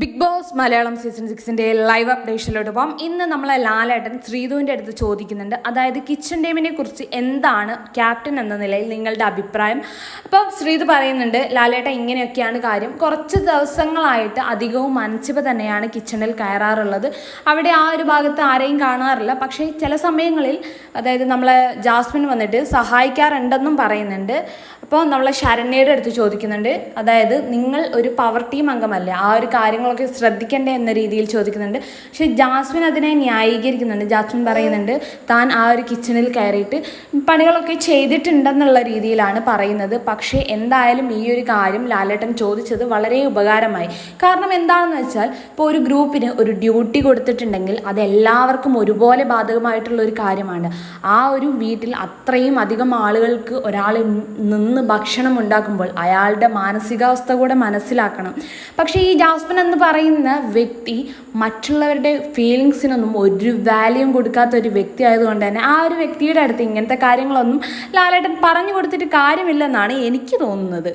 Big Boss Malayalam season സിക്സിന്റെ live അപ്ഡേഷനിലോട്ട് പോകാം ഇന്ന് നമ്മളെ ലാലേട്ടൻ ശ്രീധുവിന്റെ അടുത്ത് ചോദിക്കുന്നുണ്ട്. അതായത് കിച്ചൺ ടീമിനെ കുറിച്ച് എന്താണ് ക്യാപ്റ്റൻ എന്ന നിലയിൽ നിങ്ങളുടെ അഭിപ്രായം? അപ്പോൾ ശ്രീധു പറയുന്നുണ്ട് ലാലേട്ടൻ ഇങ്ങനെയൊക്കെയാണ് കാര്യം. കുറച്ച് ദിവസങ്ങളായിട്ട് അധികവും മനസ്സിപ്പ് തന്നെയാണ് കിച്ചണിൽ കയറാറുള്ളത്. അവിടെ ആ ഒരു ഭാഗത്ത് ആരെയും കാണാറില്ല. പക്ഷേ ചില സമയങ്ങളിൽ അതായത് നമ്മളെ ജാസ്മിൻ വന്നിട്ട് സഹായിക്കാറുണ്ടെന്നും പറയുന്നുണ്ട്. അപ്പോൾ നമ്മളെ ശരണ്യയുടെ അടുത്ത് ചോദിക്കുന്നുണ്ട്. അതായത് നിങ്ങൾ ഒരു പവർ ടീം അംഗമല്ലേ? ആ ഒരു കാര്യങ്ങളൊക്കെ ശ്രദ്ധിക്കണ്ടേ എന്ന രീതിയിൽ ചോദിക്കുന്നുണ്ട്. പക്ഷെ ജാസ്മിൻ അതിനെ ന്യായീകരിക്കുന്നുണ്ട്. ജാസ്മിൻ പറയുന്നുണ്ട് താൻ ആ ഒരു കിച്ചണിൽ കയറിയിട്ട് പണികളൊക്കെ ചെയ്തിട്ടുണ്ടെന്നുള്ള രീതിയിലാണ് പറയുന്നത്. പക്ഷേ എന്തായാലും ഈ ഒരു കാര്യം ലാലേട്ടൻ ചോദിച്ചത് വളരെ ഉപകാരമായി. കാരണം എന്താണെന്ന് വെച്ചാൽ ഇപ്പോൾ ഒരു ഗ്രൂപ്പിന് ഒരു ഡ്യൂട്ടി കൊടുത്തിട്ടുണ്ടെങ്കിൽ അത് എല്ലാവർക്കും ഒരുപോലെ ബാധകമായിട്ടുള്ള ഒരു കാര്യമാണ്. ആ ഒരു വീട്ടിൽ അത്രയും അധികം ആളുകൾക്ക് ഒരാൾ നിന്ന് ഭക്ഷണം ഉണ്ടാക്കുമ്പോൾ അയാളുടെ മാനസികാവസ്ഥ കൂടെ മനസ്സിലാക്കണം. പക്ഷേ ഈ ജാസ്മിൻ എന്ന് പറയുന്ന വ്യക്തി മറ്റുള്ളവരുടെ ഫീലിങ്സിനൊന്നും ഒരു വാല്യൂം കൊടുക്കാത്ത ഒരു വ്യക്തി ആയതുകൊണ്ട് തന്നെ ആ ഒരു വ്യക്തിയുടെ അടുത്ത് ഇങ്ങനത്തെ കാര്യങ്ങളൊന്നും ലാലേട്ടൻ പറഞ്ഞു കൊടുത്തിട്ട് കാര്യമില്ലെന്നാണ് എനിക്ക് തോന്നുന്നത്.